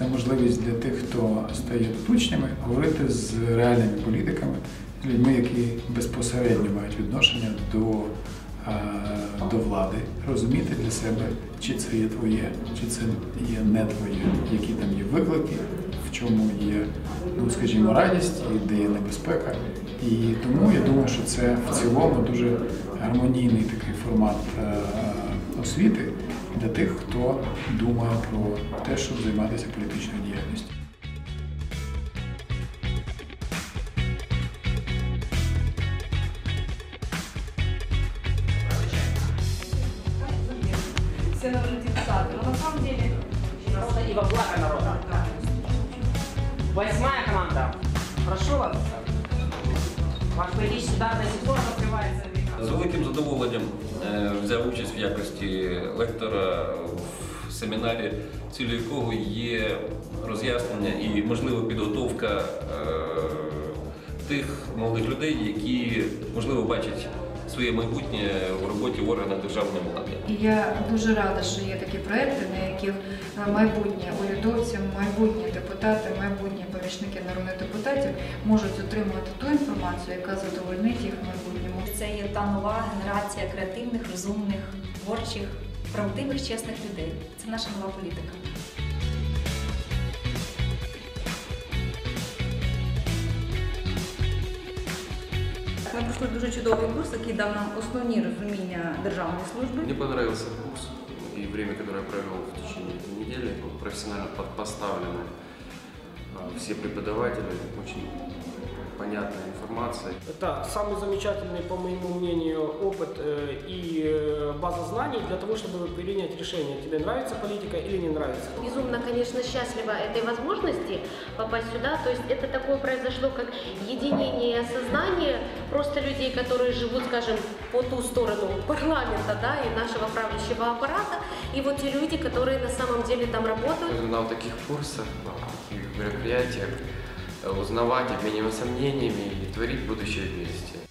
це можливість для тих, хто стає тут говорити з реальними політиками, людьми, які безпосередньо мають відношення до, е, до влади, розуміти для себе, чи це є твоє, чи це є не твоє, які там є виклики, в чому є, ну скажімо, радість і де є небезпека. І тому я думаю, що це в цілому дуже гармонійний такий формат е, освіти для тих, хто думає про те, щоб займатися політичною діяльністю. все народные депутаты. Но на самом деле Народа и во благо народа. Восьмая команда. Прошу вас. Ваш поединок сюда до сих пор открывается века. З великим задоволенням е, взяв участь в якості лектора в семінарі, цілею якого є роз'яснення і можливо підготовка е, тих молодих людей, які можливо бачать своє майбутнє в роботі в органах державної влади. І я дуже рада, що є такі проекти, на яких е, майбутні урядовці, майбутні депутати, майбутні помічники народних депутатів можуть отримувати ту інформацію, яка задовольнить їх в майбутньому. Це є та нова генерація креативних, розумних, творчих, правдивих, чесних людей. Це наша нова політика. Ми пройшли дуже чудовий курс, який дав нам основні розуміння державної служби. Мне понравился курс и время, которое я провел в течение недели. професіонально а, все преподаватели, очень понятная информация. Это самый замечательный, по моему мнению, опыт э, и э, база знаний для того, чтобы принять решение, тебе нравится политика или не нравится. Безумно, конечно, счастлива этой возможности попасть сюда. То есть это такое произошло, как единение сознания просто людей, которые живут, скажем, по ту сторону парламента, да, и нашего правящего аппарата, и вот те люди, которые на самом деле там работают. На вот таких курсах, на таких мероприятиях э, узнавать, обмениваться мнениями и творить будущее вместе.